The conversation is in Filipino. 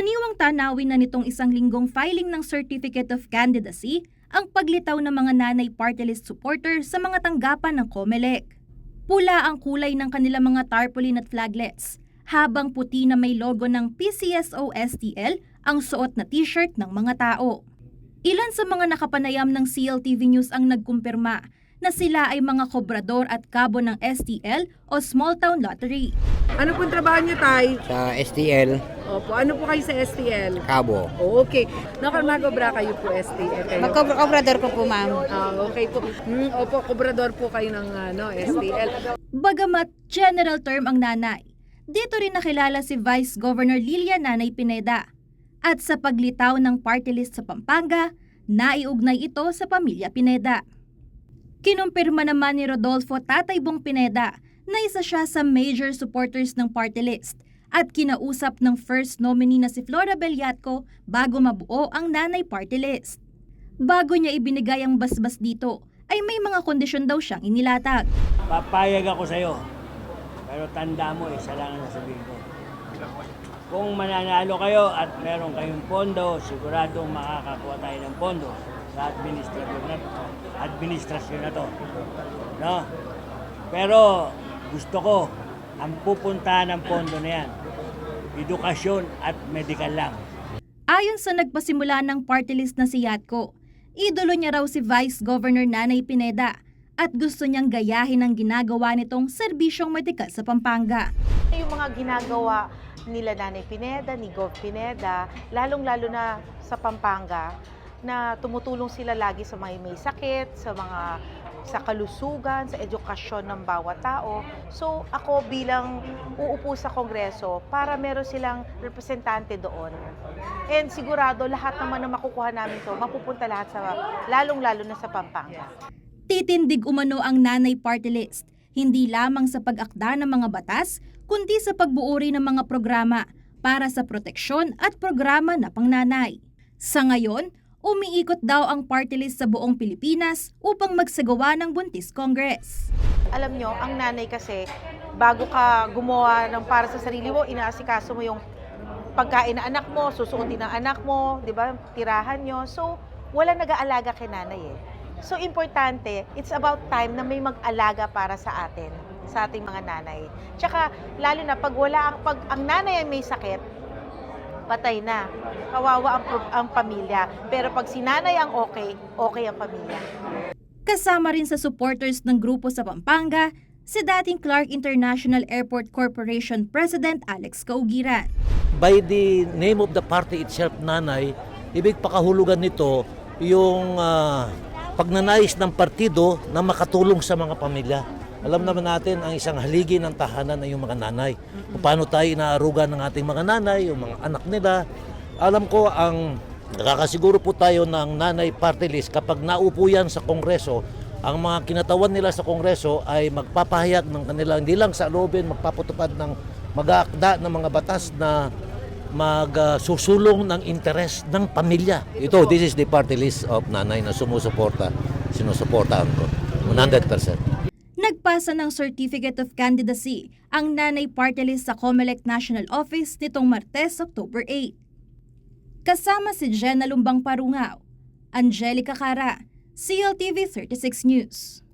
Karaniwang tanawin na nitong isang linggong filing ng Certificate of Candidacy ang paglitaw ng mga nanay party list supporter sa mga tanggapan ng COMELEC. Pula ang kulay ng kanilang mga tarpaulin at flaglets, habang puti na may logo ng PCSO-STL ang suot na t-shirt ng mga tao. Ilan sa mga nakapanayam ng CLTV News ang nagkumpirma na sila ay mga kobrador at kabo ng STL o Small Town Lottery. Ano pong trabaho niyo, Tay? Sa STL, Opo, ano po kayo sa STL? Cabo. Oh, okay. Nakamagobra kayo po STL kayo? Magkobrador ko po, ma'am. Ah, okay po. Hmm, opo, kubrador po kayo ng ano, STL. Bagamat general term ang nanay, dito rin nakilala si Vice Governor Lilia Nanay Pineda. At sa paglitaw ng party list sa Pampanga, naiugnay ito sa pamilya Pineda. Kinumpirma naman ni Rodolfo Tatay Bong Pineda na isa siya sa major supporters ng party list at kinausap ng first nominee na si Flora Bellatco bago mabuo ang nanay party list. Bago niya ibinigay ang basbas dito, ay may mga kondisyon daw siyang inilatag. Papayag ako sa'yo. Pero tanda mo, isa lang ang sasabihin ko. Kung mananalo kayo at meron kayong pondo, siguradong makakakuha tayo ng pondo sa administrasyon na, administrasyon na to. No? Pero gusto ko, ang pupuntahan ng pondo na yan, edukasyon at medical lang. Ayon sa nagpasimula ng party list na si Yatko, idolo niya raw si Vice Governor Nanay Pineda at gusto niyang gayahin ang ginagawa nitong serbisyong medikal sa Pampanga. Yung mga ginagawa nila Nanay Pineda, ni Gov Pineda, lalong-lalo na sa Pampanga, na tumutulong sila lagi sa mga may sakit, sa mga sa kalusugan, sa edukasyon ng bawat tao. So ako bilang uupo sa Kongreso para meron silang representante doon. And sigurado lahat naman na makukuha namin to, mapupunta lahat sa lalong-lalo na sa Pampanga. Titindig umano ang nanay party list, hindi lamang sa pag-akda ng mga batas, kundi sa pagbuo rin ng mga programa para sa proteksyon at programa na pangnanay. Sa ngayon, umiikot daw ang party list sa buong Pilipinas upang magsagawa ng Buntis Congress. alam nyo, ang nanay kasi, bago ka gumawa ng para sa sarili mo, inaasikaso mo yung pagkain ng anak mo, susuotin ng anak mo, di ba, tirahan nyo. So, wala nag-aalaga kay nanay eh. So, importante, it's about time na may mag-alaga para sa atin, sa ating mga nanay. Tsaka, lalo na pag wala, pag ang nanay ay may sakit, patay na. Kawawa ang, ang pamilya. Pero pag si nanay ang okay, okay ang pamilya. Kasama rin sa supporters ng grupo sa Pampanga, si dating Clark International Airport Corporation President Alex Kaugiran. by the name of the party itself, nanay, ibig pakahulugan nito yung ah, pagnanais ng partido na makatulong sa mga pamilya. Alam naman natin ang isang haligi ng tahanan ay yung mga nanay. Paano tayo inaaruga ng ating mga nanay, yung mga anak nila. Alam ko ang nakakasiguro po tayo ng nanay party list kapag naupo yan sa kongreso, ang mga kinatawan nila sa kongreso ay magpapahayag ng kanila, hindi lang sa loobin, magpapatupad ng mag-aakda ng mga batas na magsusulong ng interes ng pamilya. Ito, this is the party list of nanay na sumusuporta, sinusuportahan ko. 100%. Nagpasa ng Certificate of Candidacy ang nanay party list sa COMELEC National Office nitong Martes, October 8. Kasama si Jenna Lumbang Parungaw, Angelica Cara, CLTV 36 News.